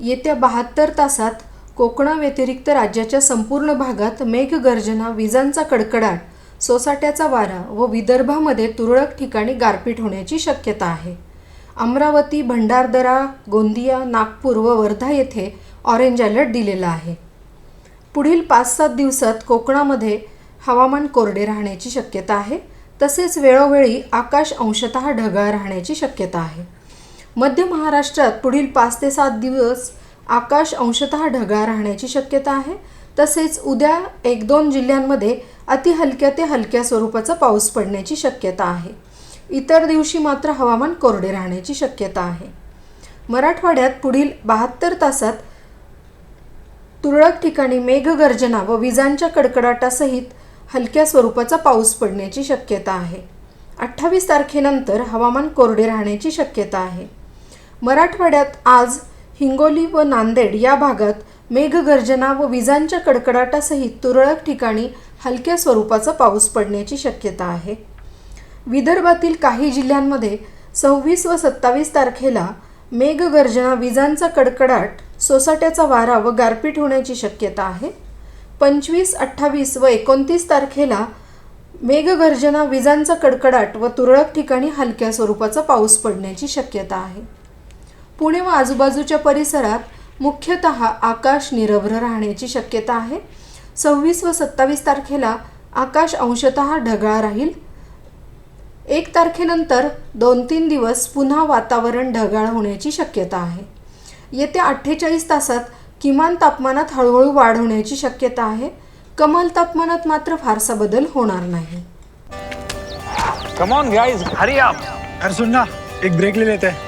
येत्या बहात्तर तासात कोकणाव्यतिरिक्त राज्याच्या संपूर्ण भागात मेघगर्जना विजांचा कडकडाट सोसाट्याचा वारा व विदर्भामध्ये तुरळक ठिकाणी गारपीट होण्याची शक्यता आहे. अमरावती भंडारदरा गोंदिया नागपूर व वर्धा येथे ऑरेंज अलर्ट दिलेला आहे. पुढील पाच सात दिवसात कोकणामध्ये हवामान कोरडे राहण्याची शक्यता आहे. तसेच वेळोवेळी आकाश अंशतः ढगाळ राहण्याची शक्यता आहे. मध्य महाराष्ट्रात पुढील पाच ते सात दिवस आकाश अंशतः ढगाळ राहण्याची शक्यता आहे. तसेच उद्या एक दोन जिल्ह्यांमध्ये अतिहलक्या ते हलक्या स्वरूपाचा पाऊस पडण्याची शक्यता आहे. इतर दिवशी मात्र हवामान कोरडे राहण्याची शक्यता आहे. मराठवाड्यात पुढील बहात्तर तासात तुरळक ठिकाणी मेघगर्जना व विजांच्या कडकडाटासहित हलक्या स्वरूपाचा पाऊस पडण्याची शक्यता आहे. अठ्ठावीस तारखेनंतर हवामान कोरडे राहण्याची शक्यता आहे. मराठवाड्यात आज हिंगोली व नांदेड या भागात मेघगर्जना व विजांच्या कडकडाटासहित तुरळक ठिकाणी हलक्या स्वरूपाचा पाऊस पडण्याची शक्यता आहे. विदर्भातील काही जिल्ह्यांमध्ये सव्वीस व सत्तावीस तारखेला मेघगर्जना विजांचा कडकडाट सोसाट्याचा वारा व गारपीट होण्याची शक्यता आहे. पंचवीस अठ्ठावीस व एकोणतीस तारखेला मेघगर्जना विजांचा कडकडाट व तुरळक ठिकाणी हलक्या स्वरूपाचा पाऊस पडण्याची शक्यता आहे. पुणे व आजूबाजूच्या परिसरात मुख्यतः आकाश निरभ्र राहण्याची शक्यता आहे. सव्वीस व सत्तावीस तारखेला आकाश अंशतः ढगाळ राहील. एक तारखेनंतर दोन तीन दिवस पुन्हा वातावरण ढगाळ होण्याची शक्यता आहे. येत्या अठ्ठेचाळीस तासात किमान तापमानात हळूहळू वाढ होण्याची शक्यता आहे. कमाल तापमानात मात्र फारसा बदल होणार नाही. Come on guys hurry up अरे सुन ना एक ब्रेक ले लेते. हैं